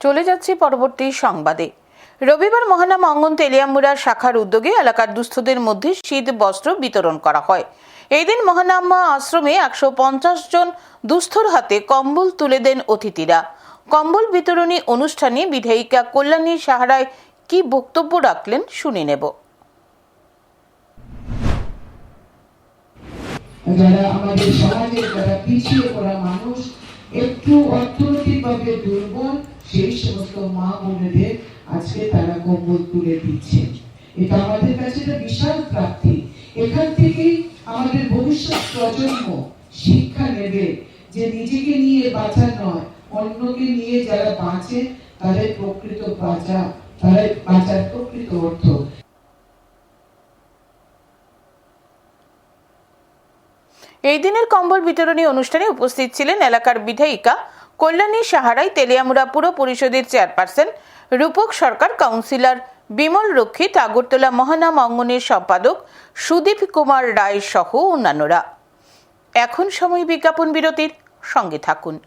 চলে যাচ্ছে পরবর্তী সংবাদে। রবিবার মহানাম অঙ্গন তেলিয়ামুড়া শাখার উদ্যোগে এলাকার দুস্থদের মধ্যে শীত বস্ত্র বিতরণ করা হয়। এই দিন মহানাম্মা আশ্রমে একশো পঞ্চাশ জন দুস্থর হাতে কম্বল তুলে দেন অতিথিরা। কম্বল বিতরণী অনুষ্ঠানে বিধায়িকা কল্যাণী সাহারায় কি বক্তব্য রাখলেন শুনে নেব। যারা আমাদের সমাজের যারা পিছিয়ে পড়া মানুষ, একটু অর্থনৈতিকভাবে দুর্বল সমস্ত মা বোনেদের আজকে তারা কম্বল তুলে দিচ্ছে। এটা আমাদের কাছে একটা বিশাল প্রাপ্তি। এখান থেকেই আমাদের ভবিষ্যৎ প্রজন্ম শিক্ষা নেবে যে নিজেকে নিয়ে বাঁচা নয়, অন্যকে নিয়ে যারা বাঁচে তাদের প্রকৃত বাঁচা, তারাই বাঁচার প্রকৃত অর্থ। এই দিনের কম্বল বিতরণী অনুষ্ঠানে উপস্থিত ছিলেন এলাকার বিধায়িকা কল্যাণী সাহারাই তেলিয়ামুড়া পুর পরিষদের চেয়ারপারসন, রূপক সরকার কাউন্সিলর, বিমল রক্ষিত আগরতলা মহানাম অঙ্গনের সম্পাদক, সুদীপ কুমার রায় সহ অন্যান্যরা। এখন সময় বিজ্ঞাপন বিরতির, সঙ্গে থাকুন।